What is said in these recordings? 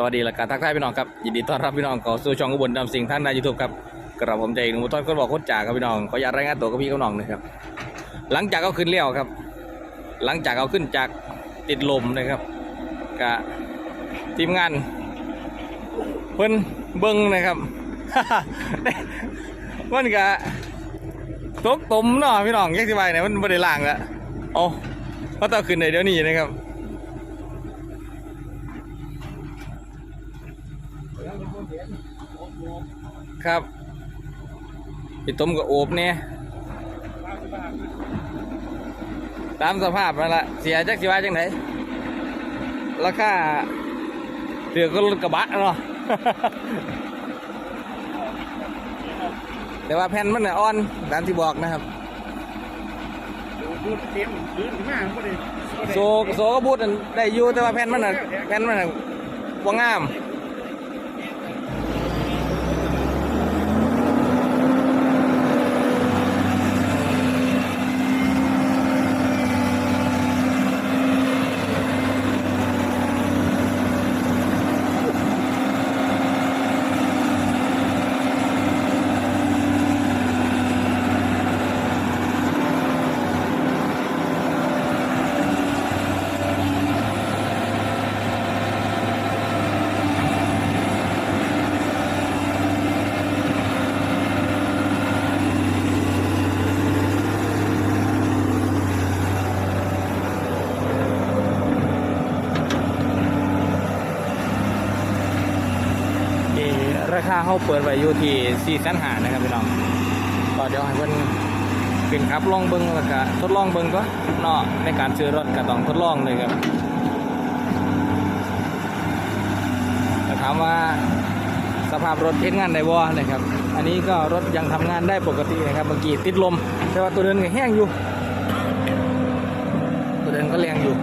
สวัสดีและการทักทายพี่น้องครับยินดีต้อนรับพี่น้องเข้าสู่ช่องอุบลดำสิงท่านในยูทูบครับกระผมใจหนุ่มต้นคนบอกคนจ่าครับพี่น้องขออยากรายงานตัวกับพี่กับน้องนะครับ หลังจากเอาขึ้นเลี้ยวครับ หลังจากเอาขึ้นจากติดลมนะครับกับทีมงาน เพิ่นเบิ้งนะครับ มันกะตกตมเนาะพี่น้องแยกสิบายเนี่ยมันไม่ได้ล่างล้วโอ้เพราะต้องขึ้นในเดี๋ยวนี้นะครับ ครับพี่ต้มกับโอบเนี่ยตามสภาพนั่นละเสียจักสิว่าจังไหนราคาเถือก็รถกระบะเนาะแต่ว่าแผ่นมันน่ะอ่อนตามที่บอกนะครับโซโซก็พูดนั่นได้อยู่แต่ว่าแผ่นมันน่ะแผ่นมันน่ะว่างาม ที่ ราคาเขาเปิดไว้อยู่ที่สี่แสนหานะครับพี่น้องก็เดี๋ยวให้เพิ่นขึ้นครับลองเบิ้งแล้วก็ทดลองเบิ้งก็เนาะในการซื้อรถก็ต้องทดลองเลยครับแต่ถามว่าสภาพรถเทนงานได้บ่นะครับ อันนี้ก็รถยังทำงานได้ปกตินะครับเมื่อกี้ติดลม แต่ว่าตัวเดินก็แห้งอยู่ ตัวเดินก็แรงอยู่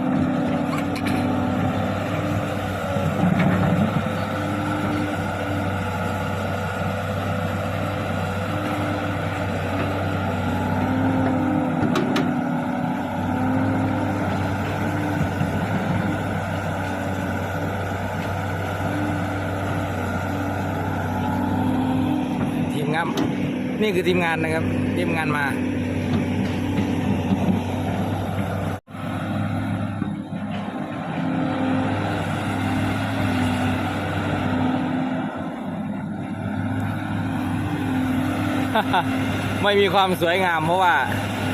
ทีมงาน นี่คือทีมงานนะครับ ทีมงานมาไม่มีความสวยงามเพราะว่า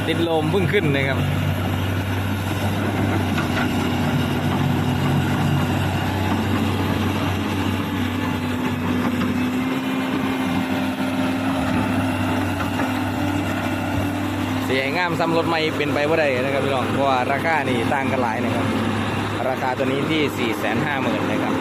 ติดลมเพิ่งขึ้นนะครับ สียงามซ้ำรถไม่เป็นไปว่าได้นะครับพี่น้องเพราะว่าราคานี่ต่างกันหลายนะครับ ราคาตัวนี้ที่4 5 0 0 0 0นะครับ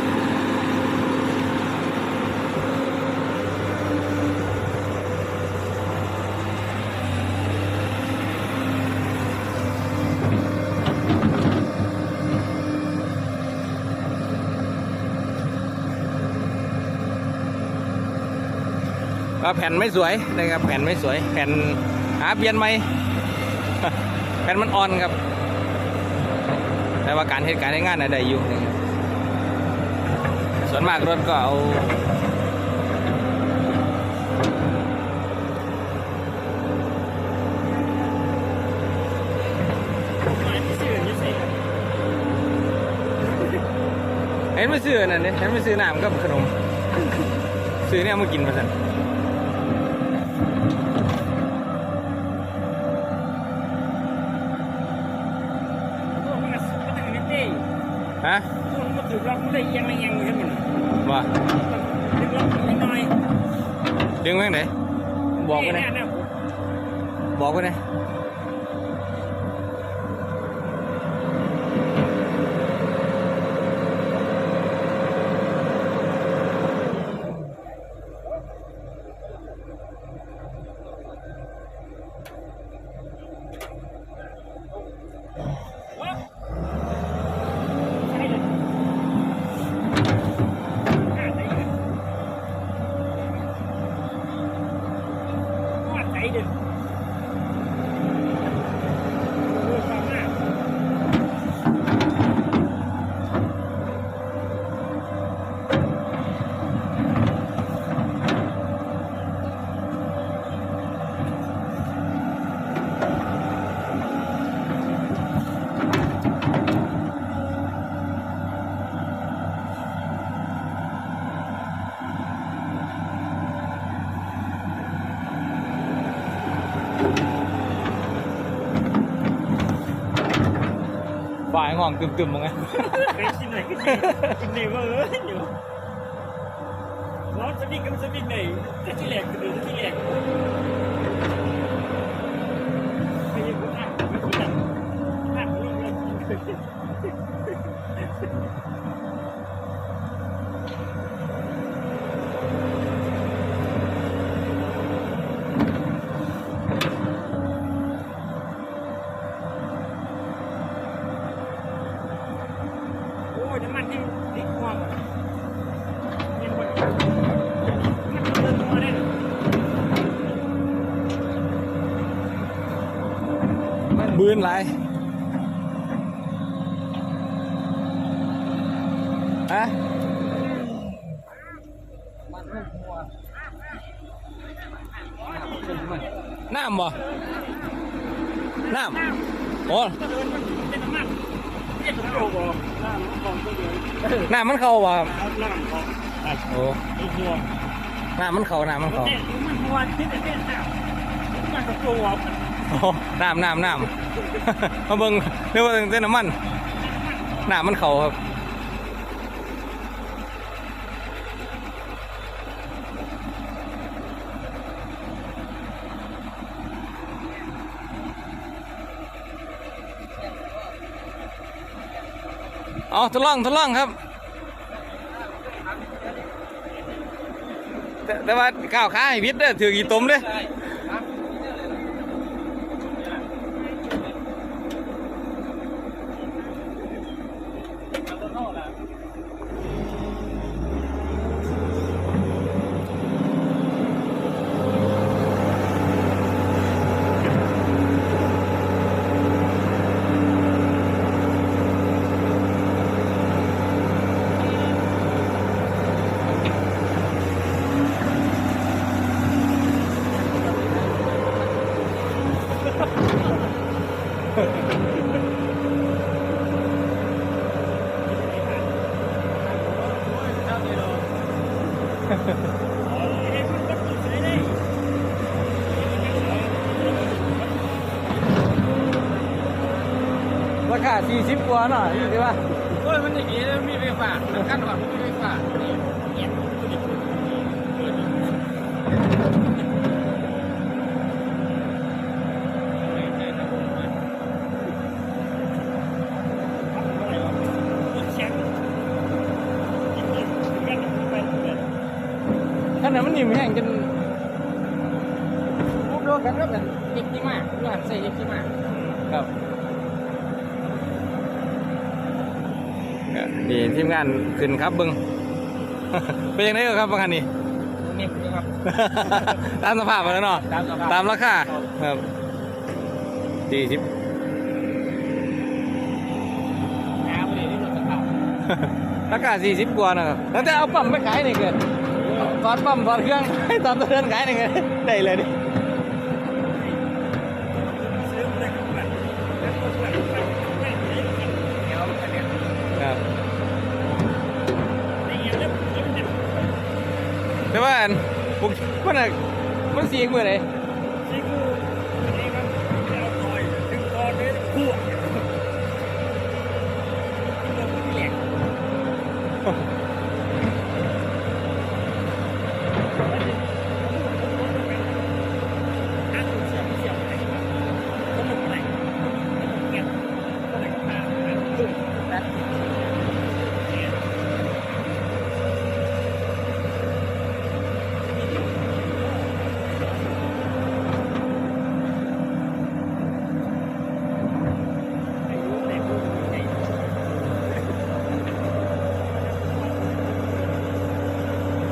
แผ่นไม่สวยนะครับแผ่นไม่สวยแผ่น หาเปลี่ยนไหมแผ่นมันอ่อนครับ แต่ว่าการเหตุการณ์ในงานน่ะได้อยู่ ส่วนมากรถก็เอาเห็นไม่ซื้อนั่นเนี่ยเห็นไม่ซื้อน้ำกับขนม ซื้อเนี่ยมากินมาสั่น ว่าดึงไว้ไหน่อกไว้ไหนบอกไว้ไหน ฝ่ายง่องตึมๆมั้งไงไปกินไหนกินไหนกินไหนวะเอ้ยอยู่ร้อนสนิทกับสนิทไหนจะที่แหลกหรือที่แหลกไปยังกูอะไม่คิดอะอ่านเรื่องเลย โอ้ยน้ำมันที่ที่ควงยังหมดมันเดินตัวได้ บืนหลายฮะน้ำบ่น้ำโอ้น้ำมันเข้าบ่ะโอ้น้ำมันเข้าน้ำมันเข้า น้ำมันก็ตัวโอ้น้ำน้ำมาเบิ่งเรียกว่าเต้นน้ำมันน้ำมันเข้าครับเอาทดลองทดลองครับ แต่ว่าข้าวขาให้วิทย์เด้อถือกี่ต้มเด้อ ราคา40กว่าเนาะอยู่ที่ว่าโอ้ยมันอย่างนี้มีไฟฟ้าขั้นก่อนมีไฟฟ้านี่เนี่ยตัวนี้แข็งท่านนั้นมันนิ่มแห้งจนรูปโลกันก็เป็นเอ็กซ์มากย้อนใส่เอ็กซ์มากครับ นี่ทีมงานขึ้นครับเบิ้งเป็นยังไงครับบางคันนี้นี่นะครับ ตามสภาพมาแล้วเนาะตามสภาพตามราคาครับสี่สิบน้ำเลยนี่มันจะเข้าราคาสี่สิบกว่านะครับแล้วแต่เอาปั๊มไปขายนี่เกิดถอดปั๊มถอดเครื่องให้ตอนตัวเดินขายนี่เกิดได้เลยดิ ซื้อมาได้กับมันแล้วก็แบบไม่ได้เดี๋ยวอันเนี้ย ครับ ในเงี้ยเริ่มเริ่มจะ แต่ ว่าอันมันอะมันเสียงเมื่อไหร่ ซีกูอันนี้มันจะเอาต่อยถึงคอเนี่ยคั่วที่แหลก เ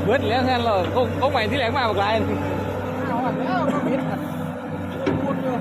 บิดแล้วแทนเราคงคใหม่ที่แหลกมาบกหลายเอาแล้วก็บิดพูดอยู่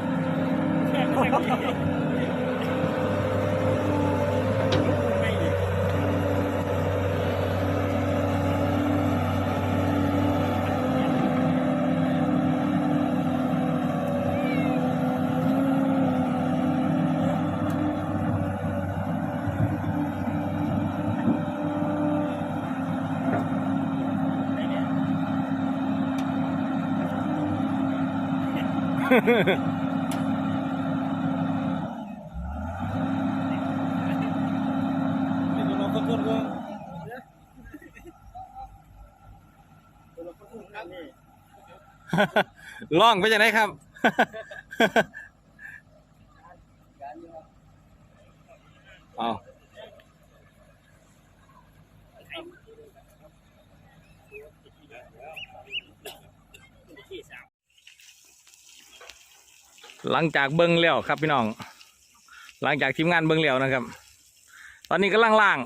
ล่องไปจากไหนครับ เอา หลังจากเบิ้งแล้วครับพี่น้อง หลังจากทีมงานเบิ้งแล้วนะครับ ตอนนี้ก็ล่าง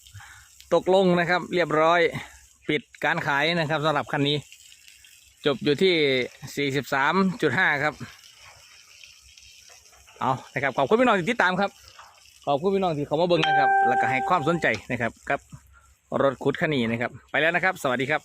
ๆตกลงนะครับ เรียบร้อยปิดการขายนะครับสำหรับคันนี้ จบอยู่ที่ 43.5 ครับ เอานะครับขอบคุณพี่น้องที่ติดตามครับ ขอบคุณพี่น้องที่เขามาเบิ่งนะครับ แล้วก็ให้ความสนใจนะครับกับรถขุดคันนี้นะครับ ไปแล้วนะครับ สวัสดีครับ